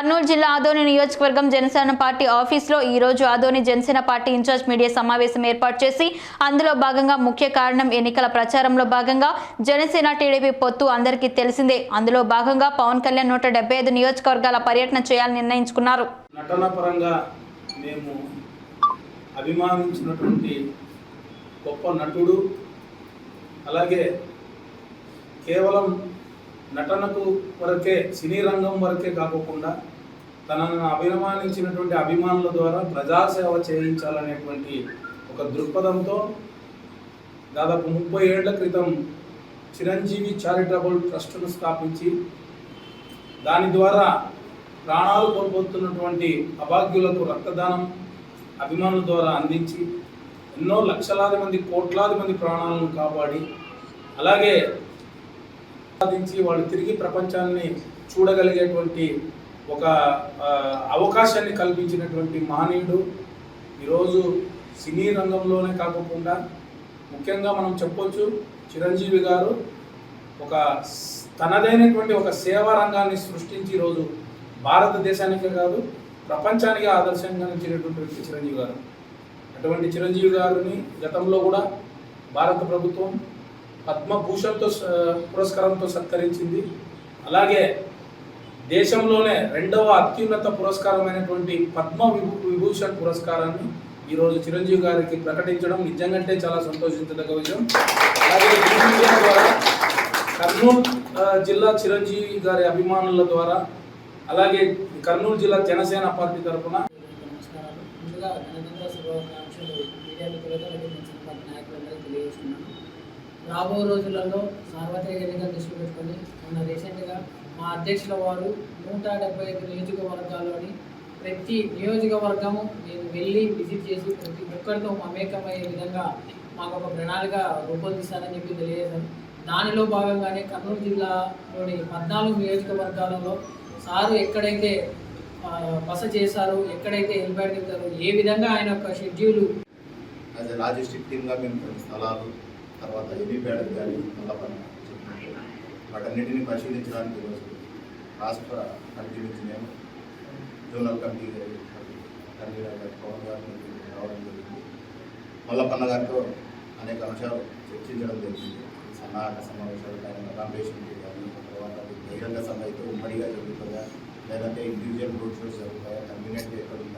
కర్నూలు జిల్లా ఆదోని నియోజకవర్గం జనసేన పార్టీ ఆఫీసులో ఈ రోజు Adoni Janasena party in-charge media సమావేశం ఏర్పాటు చేసి అందులో భాగంగా ముఖ్య కారణం ఎన్నికల ప్రచారంలో భాగంగా జనసేన టీడీపీ పొత్తు అందరికీ తెలిసిందే. అందులో భాగంగా పవన్ కళ్యాణ్ నూట ఐదు నియోజకవర్గాల పర్యటన చేయాలని నిర్ణయించుకున్నారు. మేము అభిమానించినటువంటి గొప్ప నటుడు అలాగే కేవలం నటనకు వరకే సినీ రంగం వరకే కాకుండా తనను అభిమానించినటువంటి అభిమానుల ద్వారా ప్రజాసేవ చేయించాలనేటువంటి ఒక దృక్పథంతో దాదాపు ముప్పై ఏళ్ళ క్రితం చిరంజీవి చారిటబుల్ ట్రస్ట్ను స్థాపించి దాని ద్వారా ప్రాణాలు కోల్పోతున్నటువంటి అభాగ్యులకు రక్తదానం అభిమానుల ద్వారా అందించి ఎన్నో లక్షలాది మంది కోట్లాది మంది ప్రాణాలను కాపాడి అలాగే సాధించి వాళ్ళు తిరిగి ప్రపంచాన్ని చూడగలిగేటువంటి ఒక అవకాశాన్ని కల్పించినటువంటి మహనీయుడు ఈరోజు సినీ రంగంలోనే కాకుండా ముఖ్యంగా మనం చెప్పొచ్చు చిరంజీవి గారు ఒక తనదైనటువంటి ఒక సేవా రంగాన్ని సృష్టించి ఈరోజు భారతదేశానికే కాదు ప్రపంచానికి ఆదర్శంగా నిలిచినటువంటి వ్యక్తి చిరంజీవి గారు. అటువంటి చిరంజీవి గారిని గతంలో కూడా భారత ప్రభుత్వం పద్మభూషణ్తో పురస్కారంతో సత్కరించింది. అలాగే దేశంలోనే రెండవ అత్యున్నత పురస్కారమైనటువంటి పద్మ విభూ విభూషణ్ పురస్కారాన్ని ఈరోజు చిరంజీవి గారికి ప్రకటించడం నిజంగంటే చాలా సంతోషించదగ్గ విషయం. అలాగే ద్వారా కర్నూలు జిల్లా చిరంజీవి గారి అభిమానుల ద్వారా అలాగే కర్నూలు జిల్లా జనసేన పార్టీ తరఫున నమస్కారాలు. ముందుగా మీడియా తెలియజేస్తున్నాను. రాబో రోజులలో సార్వత్రిక ఎన్నికలు దృష్టి పెట్టుకొని మొన్న రీసెంట్గా మా అధ్యక్షుల వారు నూట డెబ్బై ఐదు నియోజకవర్గాల్లోని ప్రతి నియోజకవర్గము నేను వెళ్ళి విజిట్ చేసి ప్రతి ఒక్కరితో మమేకమయ్యే విధంగా మాకు ఒక ప్రణాళిక రూపొందిస్తానని చెప్పి తెలియజేశాను. దానిలో భాగంగానే కర్నూలు జిల్లాలోని పద్నాలుగు నియోజకవర్గాలలో సారు ఎక్కడైతే బస చేశారు ఎక్కడైతే హెల్మెట్ దిగుతారు ఏ విధంగా ఆయన యొక్క షెడ్యూల్ యాజ్ లాజిస్టిక్ టీమ్గా మేము కొన్ని స్థలాలు తర్వాత ఎలిప్యాడ్ కానీ మల్లపల్లి చెప్పినట్టు వాటన్నిటిని పరిశీలించడానికి ఈరోజు రాష్ట్ర కమిటీ నుంచి మేము జోనల్ కమిటీ గారి కన్వీనర్ పవన్ గారిని రావడం జరిగింది. మల్లపన్న గారితో అనేక అంశాలు చర్చించడం జరిగింది. సన్నాహక సమావేశాలు కానీ అకామిడేషన్ కానీ తర్వాత బహిరంగ సభ అయితే ఉమ్మడిగా జరుగుతుందా? లేదంటే ఇండివిజువల్ రోడ్ షోస్ జరుగుతాయా కన్వీనియంట్ ఎక్కడ